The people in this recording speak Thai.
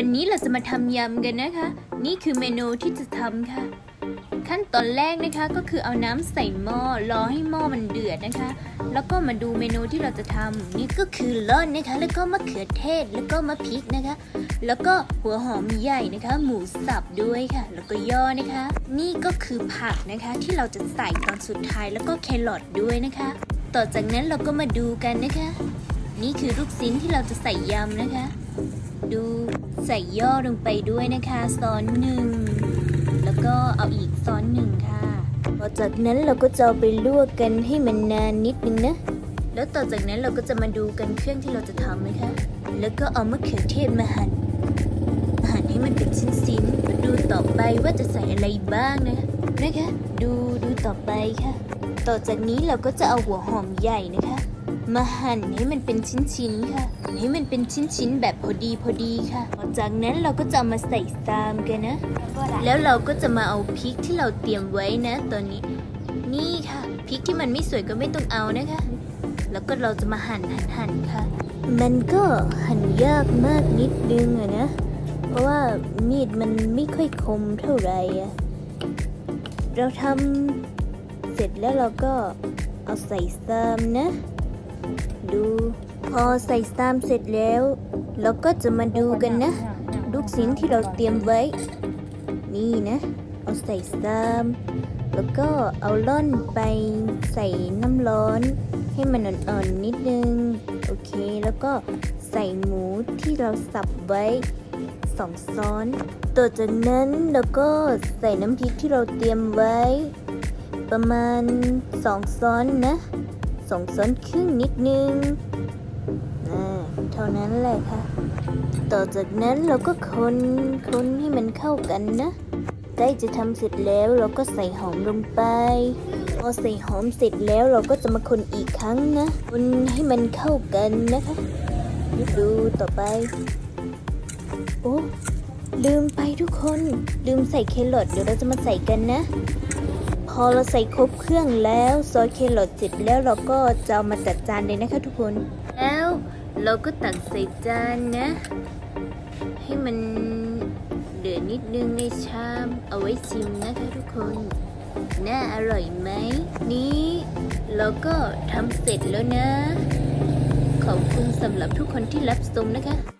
วันนี้เราจะมาทำยำกันนะคะ นี่คือเมนูที่จะทำค่ะ ขั้นตอนแรกนะคะก็คือเอาน้ำใส่หม้อรอให้หม้อมันเดือดนะคะ แล้วก็มาดูเมนูที่เราจะทำนี่ก็คือล่อนนะคะ แล้วก็มะเขือเทศแล้วก็มะพริกนะคะ แล้วก็หัวหอมใหญ่นะคะ หมูสับด้วยค่ะ แล้วก็ย่อนะคะ นี่ก็คือผักนะคะที่เราจะใส่ตอนสุดท้ายแล้วก็แครอทด้วยนะคะ ต่อจากนั้นเราก็มาดูกันนะคะ นี่คือลูกชิ้นที่เราจะใส่ยำนะคะ ดูใส่ย่อลงไปด้วยนะคะซ้อนหนึ่งแล้วก็เอาอีกซ้อนหนึ่งค่ะต่อจากนั้นเราก็จะเอาไปลวกกันให้มันนานนิดนึงนะ แล้วต่อจากนั้นเราก็จะมาดูกันเครื่องที่เราจะทำนะคะ แล้วก็เอามะเขือเทศมาหั่นหั่นให้มันเป็นชิ้นๆมาดูต่อไปว่าจะใส่อะไรบ้างนะนะคะ ดูดูต่อไปค่ะ ต่อจากนี้เราก็จะเอาหัวหอมใหญ่นะคะ มาหั่นให้มันเป็นชิ้นๆค่ะ ให้มันเป็นชิ้นๆแบบพอดีพอดีค่ะ จากนั้นเราก็จะามาใส่ตามกันนะ แล้วเราก็จะมาเอาพริกที่เราเตรียมไว้นะ ตอนนี้ นี่ค่ะพริกที่มันไม่สวยก็ไม่ต้องเอานะคะ แล้วก็เราจะมาหั่นหั่นหั่นค่ะ มันก็หั่นยากมากนิดนึงอะนะ เพราะว่ามีดมันไม่ค่อยคมเท่าไหร่อะเราทำเสร็จแล้วเราก็เอาใส่ซ้ำนะ ดู พอใส่ซ้ำเสร็จแล้ว เราก็จะมาดูกันนะ ลูกชิ้นที่เราเตรียมไว้ นี่นะ เอาใส่ซ้ำแล้วก็เอาล่อนไปใส่น้ำร้อน ให้มันอ่อนๆนิดนึง โอเค แล้วก็ใส่หมูที่เราสับไว้สองซ้อน ต่อจากนั้นเราก็ใส่น้ำพริกที่เราเตรียมไว้ ประมาณสองซ้อนนะ สองซ้อนครึ่งนิดนึงเท่านั้นแหละค่ะ ต่อจากนั้นเราก็คนคนให้มันเข้ากันนะใกล้จะทำเสร็จแล้วเราก็ใส่หอมลงไป พอใส่หอมเสร็จแล้วเราก็จะมาคนอีกครั้งนะ คนให้มันเข้ากันนะคะดูต่อไป โอ้ลืมไปทุกคน ลืมใส่เครอทเดี๋ยวเราจะมาใส่กันนะ อเราใส่ครบเครื่องแล้วซอยเครอทเสร็จแล้วเราก็จะเอามาจัดจานเลยนะคะทุกคน แล้วเราก็ตักใส่จานนะ ให้มันเดือดนิดนึงในชามเอาไว้ชิมนะคะทุกคน น่าอร่อยไหมนี้เราก็ทำเสร็จแล้วนะ ขอบคุณสำหรับทุกคนที่รับชมนะคะ